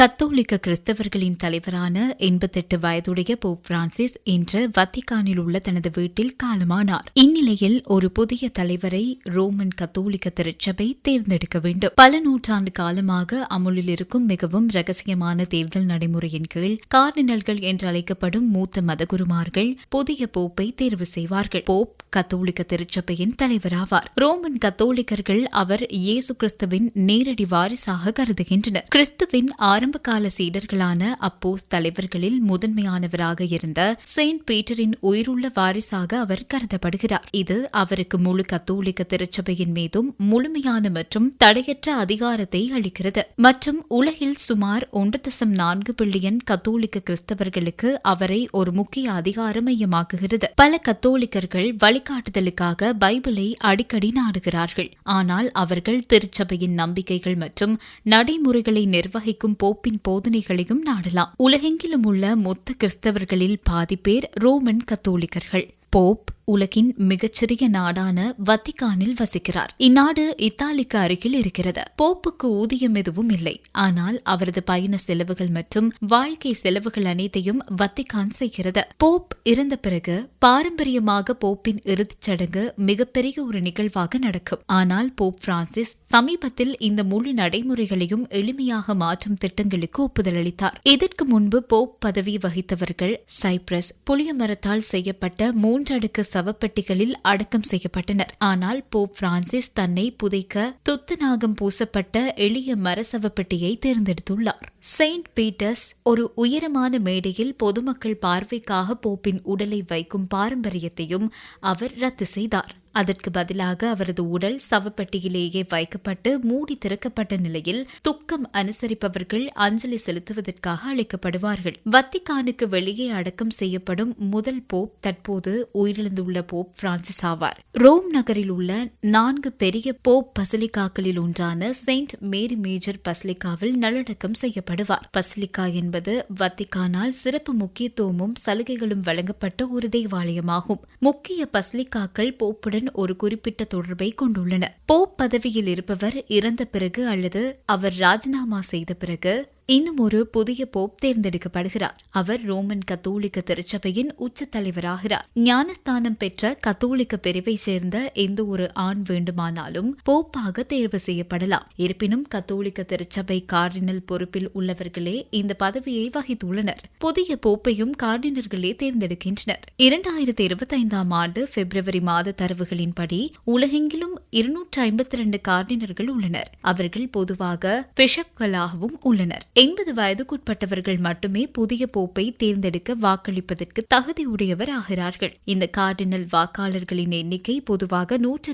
கத்தோலிக்க கிறிஸ்தவர்களின் தலைவரான எண்பத்தெட்டு வயதுடைய போப் பிரான்சிஸ் இன்று வத்திகானில் உள்ள தனது வீட்டில் காலமானார். இந்நிலையில் ஒரு புதிய தலைவரை ரோமன் கத்தோலிக்க திருச்சபை தேர்ந்தெடுக்க வேண்டும். பல நூற்றாண்டு காலமாக அமுலில் இருக்கும் மிகவும் ரகசியமான தேர்தல் நடைமுறையின் கீழ் கார்டினல்கள் என்று அழைக்கப்படும் மூத்த மதகுருமார்கள் புதிய போப்பை தேர்வு செய்வார்கள். போப் கத்தோலிக்க திருச்சபையின் தலைவராவார். ரோமன் கத்தோலிக்கர்கள் அவர் இயேசு கிறிஸ்துவின் நேரடி வாரிசாக கருதுகின்றனர். கிறிஸ்துவின் ஆறு ஆரம்பகால சீடர்களான அப்போஸ் தலைவர்களில் முதன்மையானவராக இருந்த செயின்ட் பீட்டரின் உயிருள்ள வாரிசாக அவர் கருதப்படுகிறார். இது அவருக்கு முழு கத்தோலிக்க திருச்சபையின் மீதும் முழுமையான மற்றும் தடையற்ற அதிகாரத்தை அளிக்கிறது. மற்றும் உலகில் சுமார் ஒன்று தசம் நான்கு பில்லியன் கத்தோலிக்க கிறிஸ்தவர்களுக்கு அவரை ஒரு முக்கிய அதிகார மையமாக்குகிறது. பல கத்தோலிக்கர்கள் வழிகாட்டுதலுக்காக பைபிளை அடிக்கடி நாடுகிறார்கள். ஆனால் அவர்கள் திருச்சபையின் நம்பிக்கைகள் மற்றும் நடைமுறைகளை நிர்வகிக்கும் போ போப்பின் போதனைகளையும் நாடலாம். உலகெங்கிலும் உள்ள மொத்த கிறிஸ்தவர்களில் பாதி பேர் ரோமன் கத்தோலிக்கர்கள். போப் உலகின் மிகச்சிறிய நாடான வத்திகானில் வசிக்கிறார். இந்நாடு இத்தாலிக்கு அருகில் இருக்கிறது. போப்புக்கு ஊதியம் எதுவும் இல்லை. ஆனால் அவரது பயண செலவுகள் மற்றும் வாழ்க்கை செலவுகள் அனைத்தையும் வத்திகான் செய்கிறது. போப் இறந்த பிறகு பாரம்பரியமாக போப்பின் இறுதிச் சடங்கு மிகப்பெரிய ஒரு நிகழ்வாக நடக்கும். ஆனால் போப் பிரான்சிஸ் சமீபத்தில் இந்த முழு நடைமுறைகளையும் எளிமையாக மாற்றும் திட்டங்களுக்கு ஒப்புதல் அளித்தார். இதற்கு முன்பு போப் பதவி வகித்தவர்கள் சைப்ரஸ் புளிய மரத்தால் செய்யப்பட்ட மூன்றடுக்கு சவப்பெட்டிகளில் அடக்கம் செய்யப்பட்டனர். ஆனால் போப் பிரான்சிஸ் தன்னை புதைக்க துத்தநாகம் பூசப்பட்ட எளிய மர சவப்பெட்டியை தேர்ந்தெடுத்துள்ளார். செயின்ட் பீட்டர்ஸ் ஒரு உயரமான மேடையில் பொதுமக்கள் பார்வைக்காக போப்பின் உடலை வைக்கும் பாரம்பரியத்தையும் அவர் ரத்து செய்தார். அதற்கு பதிலாக அவரது உடல் சவப்பெட்டியிலேயே வைக்கப்பட்டு மூடி திறக்கப்பட்ட நிலையில் துக்கம் அனுசரிப்பவர்கள் அஞ்சலி செலுத்துவதற்காக அழைக்கப்படுவார்கள். வத்திகானுக்கு வெளியே அடக்கம் செய்யப்படும் முதல் போப் தற்போது உயிரிழந்துள்ள போப் பிரான்சிஸ் ஆவார். ரோம் நகரில் உள்ள நான்கு பெரிய போப் பசிலிக்காக்களில் ஒன்றான செயின்ட் மேரி மேஜர் பசிலிக்காவில் நல்லடக்கம் செய்யப்படுவார். பசிலிக்கா என்பது வத்திகானால் சிறப்பு முக்கியத்துவமும் சலுகைகளும் வழங்கப்பட்ட ஒரு தேவாலயமாகும். முக்கிய பசிலிக்காக்கள் போப்புடன் ஒரு குறிப்பிட்ட தொடர்பை கொண்டுள்ளன போப் பதவியில் இருப்பவர் இறந்த பிறகு அல்லது அவர் ராஜினாமா செய்த பிறகு இன்னும் ஒரு புதிய போப் தேர்ந்தெடுக்கப்படுகிறார். அவர் ரோமன் கத்தோலிக்க திருச்சபையின் உச்ச தலைவராகிறார். ஞானஸ்தானம் பெற்ற கத்தோலிக்க பிரிவை சேர்ந்த எந்த ஒரு ஆண் வேண்டுமானாலும் போப்பாக தேர்வு செய்யப்படலாம். இருப்பினும் கத்தோலிக்க திருச்சபை கார்டினல் பொறுப்பில் உள்ளவர்களே இந்த பதவியை வகித்துள்ளனர். புதிய போப்பையும் கார்டினர்களே தேர்ந்தெடுக்கின்றனர். இரண்டாயிரத்தி இருபத்தி ஐந்தாம் ஆண்டு பிப்ரவரி மாத தரவுகளின்படி உலகெங்கிலும் இருநூற்று ஐம்பத்தி இரண்டு கார்டினர்கள் உள்ளனர். அவர்கள் பொதுவாக பிஷப்களாகவும் உள்ளனர். எண்பது வயதுக்குட்பட்டவர்கள் மட்டுமே புதிய போப்பை தேர்ந்தெடுக்க வாக்களிப்பதற்கு தகுதியுடையவர் ஆகிறார்கள். இந்த கார்டினல் வாக்காளர்களின் எண்ணிக்கை பொதுவாக நூற்றி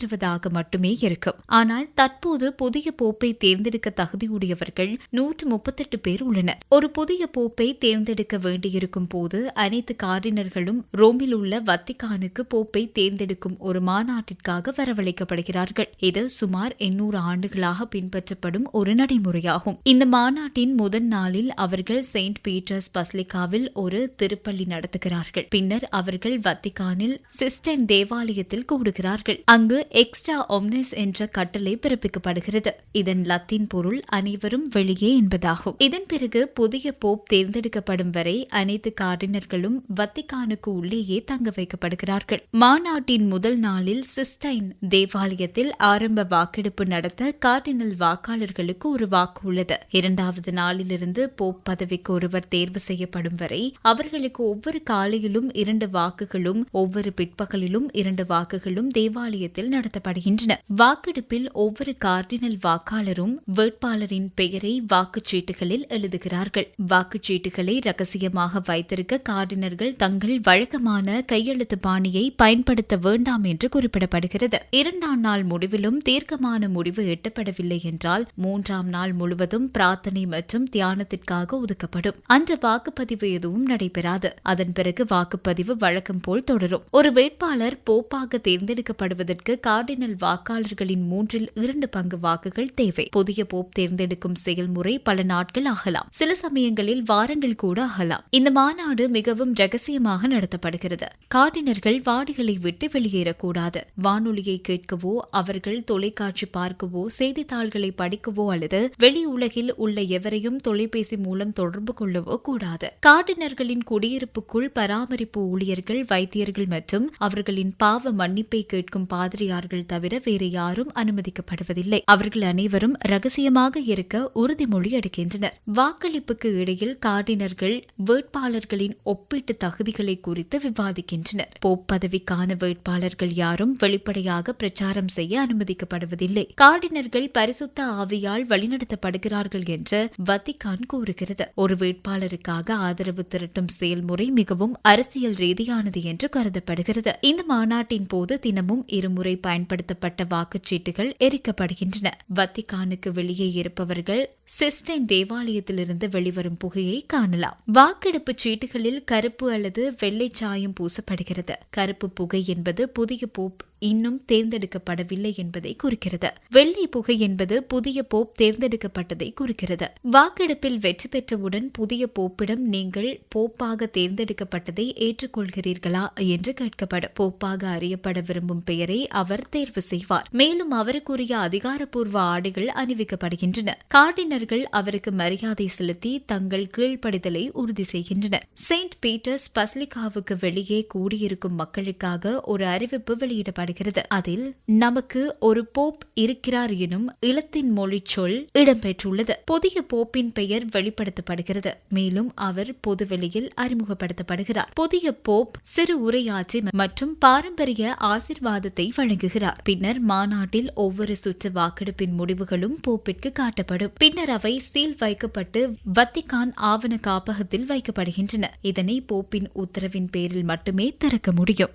மட்டுமே இருக்கும். ஆனால் தற்போது புதிய போப்பை தேர்ந்தெடுக்க தகுதியுடையவர்கள் நூற்று முப்பத்தெட்டு பேர் உள்ளனர். ஒரு புதிய போப்பை தேர்ந்தெடுக்க வேண்டியிருக்கும் போது அனைத்து கார்டினர்களும் ரோமில் உள்ள வத்திகானுக்கு போப்பை தேர்ந்தெடுக்கும் ஒரு மாநாட்டிற்காக வரவழைக்கப்படுகிறார்கள். இது சுமார் எண்ணூறு ஆண்டுகளாக பின்பற்றப்படும் ஒரு நடைமுறையாகும். இந்த மாநாட்டின் முதன் நாளில் அவர்கள் செயின்ட் பீட்டர்ஸ் பஸ்லிகாவில் ஒரு திருப்பள்ளி நடத்துகிறார்கள். பின்னர் அவர்கள் வத்திகானில் சிஸ்டன் தேவாலயத்தில் கூடுகிறார்கள். அங்கு எக்ஸ்ட்ரா ஒம்னஸ் என்ற கட்டளை பிறப்பிக்கப்படுகிறது. இதன் லத்தீன் பொருள் அனைவரும் வெளியே என்பதாகும். இதன் பிறகு புதிய போப் தேர்ந்தெடுக்கப்படும் வரை அனைத்து கார்டினர்களும் வத்திகானுக்கு உள்ளேயே தங்க வைக்கப்படுகிறார்கள். மாநாட்டின் முதல் நாளில் சிஸ்டைன் தேவாலயத்தில் ஆரம்ப வாக்கெடுப்பு நடத்த கார்டினல் வாக்காளர்களுக்கு ஒரு வாக்கு உள்ளது. இரண்டாவது நாளிலிருந்து போப் பதவிக்கு ஒருவர் தேர்வு செய்யப்படும் வரை அவர்களுக்கு ஒவ்வொரு காலையிலும் இரண்டு வாக்குகளும் ஒவ்வொரு பிற்பகலிலும் இரண்டு வாக்குகளும் தேவாலயத்தில் நடத்தப்படுகின்றன. வாக்கெடுப்பில் ஒவ்வொரு கார்டினல் வாக்காளரும் வேட்பாளரின் பெயரை வாக்குச்சீட்டுகளில் எழுதுகிறார்கள். வாக்குச்சீட்டுகளை ரகசியமாக வைத்திருக்க கார்டினர்கள் தங்கள் வழக்கமான கையெழுத்து பாணியை பயன்படுத்த வேண்டாம் என்று குறிப்பிடப்படுகிறது. இரண்டாம் நாள் முடிவிலும் தீர்க்கமான முடிவு எட்டப்படவில்லை என்றால் மூன்றாம் நாள் முழுவதும் பிரார்த்தனை மற்றும் தியானத்திற்காக ஒதுக்கப்படும். அந்த வாக்குப்பதிவு எதுவும் நடைபெறாது. அதன் பிறகு வாக்குப்பதிவு வழக்கம் போல் தொடரும். ஒரு வேட்பாளர் போப்பாக தேர்ந்தெடுக்கப்படுவதற்கு கார்டினல் வாக்காளர்களின் மூன்றில் இரண்டு பங்கு வாக்குகள் தேவை. புதிய போப் தேர்ந்தெடுக்கும் செயல்முறை பல நாட்கள் ஆகலாம். சில சமயங்களில் வாரங்கள் கூட ஆகலாம். இந்த மாநாடு மிகவும் ரகசியமாக நடத்தப்படுகிறது. கார்டினர்கள் வாடிகளை விட்டு வெளியேறக்கூடாது. வானொலியை கேட்கவோ அவர்கள் தொலைக்காட்சி பார்க்கவோ செய்தித்தாள்களை படிக்கவோ அல்லது வெளி உலகில் உள்ள எவரையும் தொலைபேசி மூலம் தொடர்பு கொள்ளவோ கூடாது. கார்டினர்களின் குடியிருப்புக்குள் பராமரிப்பு ஊழியர்கள் வைத்தியர்கள் மற்றும் அவர்களின் பாவ மன்னிப்பை கேட்கும் பாதிரியார்கள் தவிர வேறு யாரும் அனுமதிக்கப்படுவதில்லை. அவர்கள் அனைவரும் ரகசியமாக இருக்க உறுதிமொழி எடுக்கின்றனர் வாக்களிப்புக்கு இடையில் கார்டினர்கள் வேட்பாளர்களின் ஒப்பீட்டு தகுதிகளை குறித்து விவாதிக்கின்றனர். போப் பதவிக்கான வேட்பாளர்கள் யாரும் வெளிப்படையாக பிரச்சாரம் செய்ய அனுமதிக்கப்படுவதில்லை. கார்டினர்கள் பரிசுத்த ஆவியால் வழிநடத்தப்படுகிறார்கள் என்று வத்திகான் கூறுகிறது. ஒரு வேட்பாளருக்காக ஆதரவு திரட்டும் செயல்முறை மிகவும் அரசியல் ரீதியானது என்று கருதப்படுகிறது. இந்த மாநாட்டின் போது தினமும் இருமுறை பயன்படுத்தப்பட்ட வாக்குச்சீட்டுகள் எரிக்கப்படுகின்றன. வத்திகானுக்கு வெளியே இருப்பவர்கள் சிஸ்டைன் தேவாலயத்திலிருந்து வெளிவரும் புகையை காணலாம். வாக்கெடுப்பு சீட்டுகளில் கருப்பு அல்லது வெள்ளை சாயம் பூசப்படுகிறது. கருப்பு புகை என்பது புதிய போப் இன்னும் தேர்ந்தெடுக்கப்படவில்லை என்பதை குறிக்கிறது. வெள்ளை புகை என்பது புதிய போப் தேர்ந்தெடுக்கப்பட்டதை குறிக்கிறது. வாக்கெடுப்பில் வெற்றி பெற்றவுடன் புதிய போப்பிடம் நீங்கள் போப்பாக தேர்ந்தெடுக்கப்பட்டதை ஏற்றுக்கொள்கிறீர்களா என்று கேட்கப்படும் போப்பாக அறியப்பட விரும்பும் பெயரை அவர் தேர்வு செய்வார். மேலும் அவருக்குரிய அதிகாரப்பூர்வ ஆடைகள் அணிவிக்கப்படுகின்றன. கார்டினர்கள் அவருக்கு மரியாதை செலுத்தி தங்கள் கீழ்ப்படிதலை உறுதி செய்கின்றனர். செயின்ட் பீட்டர்ஸ் பஸ்லிகாவுக்கு வெளியே கூடியிருக்கும் மக்களுக்காக ஒரு அறிவிப்பு வெளியிடப்படுகிறது. காணப்படுகிறது அதில் நமக்கு ஒரு போப் இருக்கிறார் எனும் இளத்தின் மொழி சொல் இடம்பெற்றுள்ளது. புதிய போப்பின் பெயர் வெளிப்படுத்தப்படுகிறது. மேலும் அவர் பொதுவெளியில் அறிமுகப்படுத்தப்படுகிறார். புதிய போப் சிறு உரையாற்றி மற்றும் பாரம்பரிய ஆசிர்வாதத்தை வழங்குகிறார். பின்னர் மாநாட்டில் ஒவ்வொரு சுற்று வாக்கெடுப்பின் முடிவுகளும் போப்பிற்கு காட்டப்படும். பின்னர் அவை சீல் வைக்கப்பட்டு வத்திகான் ஆவண காப்பகத்தில் வைக்கப்படுகின்றன. இதனை போப்பின் உத்தரவின் பேரில் மட்டுமே திறக்க முடியும்.